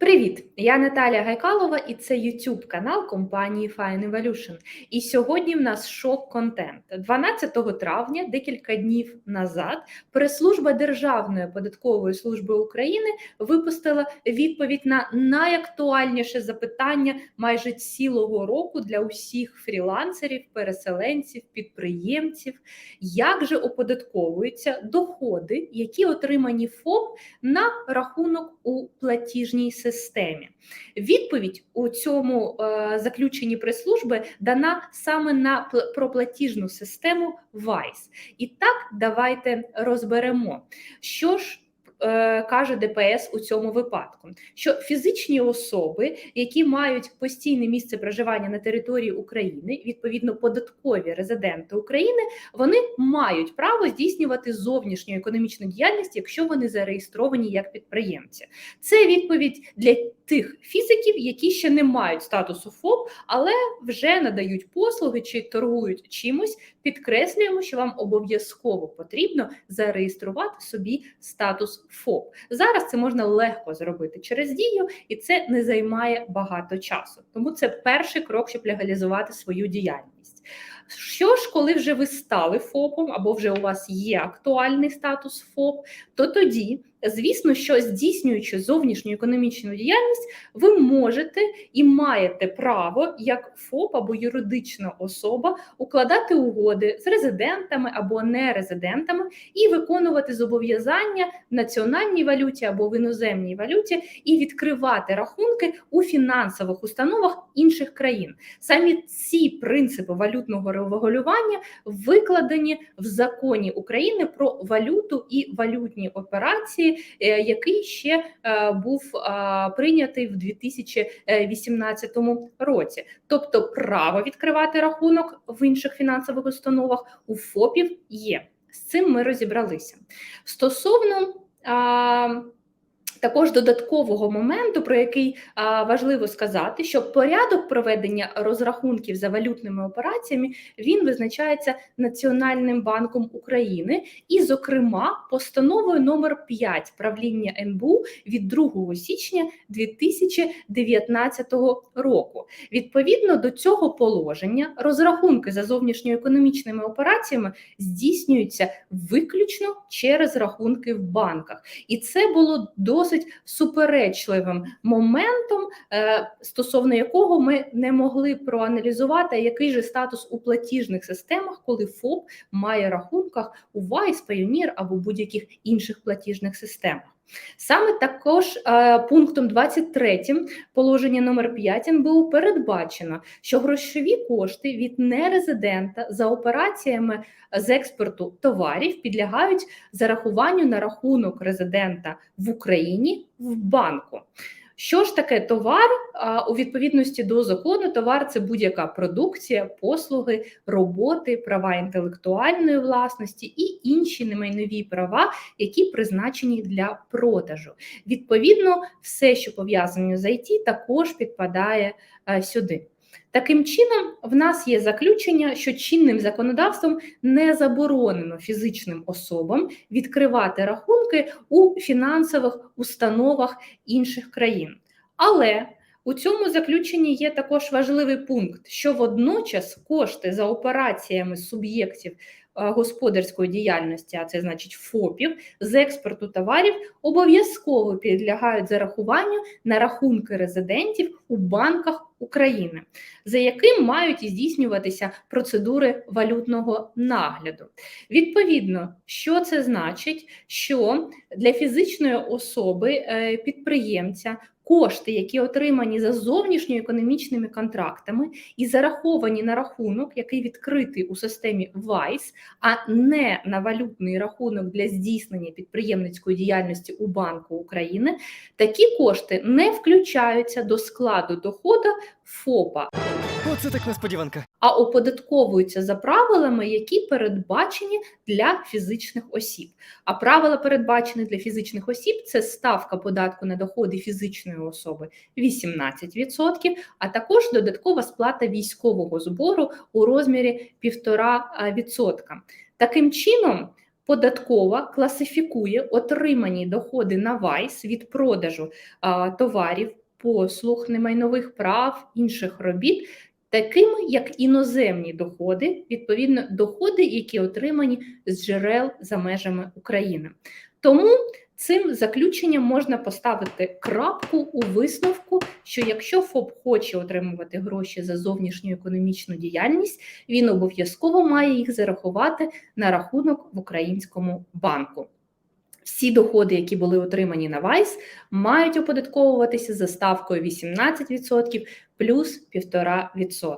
Привіт! Я Наталя Гайкалова, і це YouTube канал компанії Fine Evolution. І сьогодні в нас шок-контент. 12 травня, декілька днів назад, прес-служба Державної податкової служби України випустила відповідь на найактуальніше запитання майже цілого року для усіх фрілансерів, переселенців, підприємців. Як же оподатковуються доходи, які отримані ФОП на рахунок у платіжній системі? Відповідь у цьому е, заключенні прес-служби дана саме на пл- проплатіжну систему Вайс. І так давайте розберемо, що ж. Е, Каже ДПС у цьому випадку, що фізичні особи, які мають постійне місце проживання на території України, відповідно податкові резиденти України, вони мають право здійснювати зовнішню економічну діяльність, якщо вони зареєстровані як підприємці. Це відповідь для тих фізиків, які ще не мають статусу ФОП, але вже надають послуги чи торгують чимось. Підкреслюємо, що вам обов'язково потрібно зареєструвати собі статус ФОП. Зараз це можна легко зробити через дію, і це не займає багато часу. Тому це перший крок, щоб легалізувати свою діяльність. Що ж, коли вже ви стали ФОПом або вже у вас є актуальний статус ФОП, то тоді, звісно, що здійснюючи зовнішню економічну діяльність, ви можете і маєте право як ФОП або юридична особа укладати угоди з резидентами або нерезидентами і виконувати зобов'язання в національній валюті або в іноземній валюті, і відкривати рахунки у фінансових установах інших країн. Самі ці принципи валютного регулювання викладені в законі України про валюту і валютні операції, е, який ще е, був е, прийнятий в 2018 році. Тобто, право відкривати рахунок в інших фінансових установах у ФОПів є. З цим ми розібралися. Стосовно також додаткового моменту, про який важливо сказати, що порядок проведення розрахунків за валютними операціями він визначається Національним банком України і, зокрема, постановою номер 5 правління НБУ від 2 січня 2019 року. Відповідно до цього положення, розрахунки за зовнішньоекономічними операціями здійснюються виключно через рахунки в банках, і це було досить суперечливим моментом, е, стосовно якого ми не могли проаналізувати, який же статус у платіжних системах, коли ФОП має рахунках у Wise, Payoneer або будь-яких інших платіжних системах. Саме також е, пунктом 23 положення номер 5 НБУ передбачено, що грошові кошти від нерезидента за операціями з експорту товарів підлягають зарахуванню на рахунок резидента в Україні в банку. Що ж таке товар? У відповідності до закону, товар це будь-яка продукція, послуги, роботи, права інтелектуальної власності і інші немайнові права, які призначені для продажу. Відповідно, все, що пов'язане з IT, також підпадає сюди. Таким чином, в нас є заключення, що чинним законодавством не заборонено фізичним особам відкривати рахунки у фінансових установах інших країн. Але у цьому заключенні є також важливий пункт, що водночас кошти за операціями суб'єктів господарської діяльності, а це значить ФОПів, з експорту товарів обов'язково підлягають зарахуванню на рахунки резидентів у банках України, за яким мають здійснюватися процедури валютного нагляду. Відповідно, що це значить, що для фізичної особи е, підприємця кошти, які отримані за зовнішньоекономічними контрактами і зараховані на рахунок, який відкритий у системі Вайс, а не на валютний рахунок для здійснення підприємницької діяльності у Банку України, такі кошти не включаються до складу доходу ФОПа Оце так несподіванка. а оподатковуються за правилами, які передбачені для фізичних осіб. А правила передбачені для фізичних осіб це ставка податку на доходи фізичної особи 18%, а також додаткова сплата військового збору у розмірі 1,5%. Таким чином, Податкова класифікує отримані доходи на ВАЙС від продажу а, товарів, послуг, немайнових прав, інших робіт, такими як іноземні доходи, відповідно, доходи, які отримані з джерел за межами України. Тому цим заключенням можна поставити крапку у висновку, що якщо ФОП хоче отримувати гроші за зовнішню економічну діяльність, він обов'язково має їх зарахувати на рахунок в українському банку. Всі доходи, які були отримані на ВАЙС, мають оподатковуватися за ставкою 18% плюс 1,5%.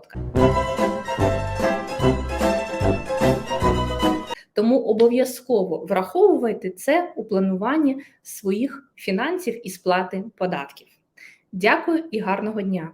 Тому обов'язково враховуйте це у плануванні своїх фінансів і сплати податків. Дякую і гарного дня!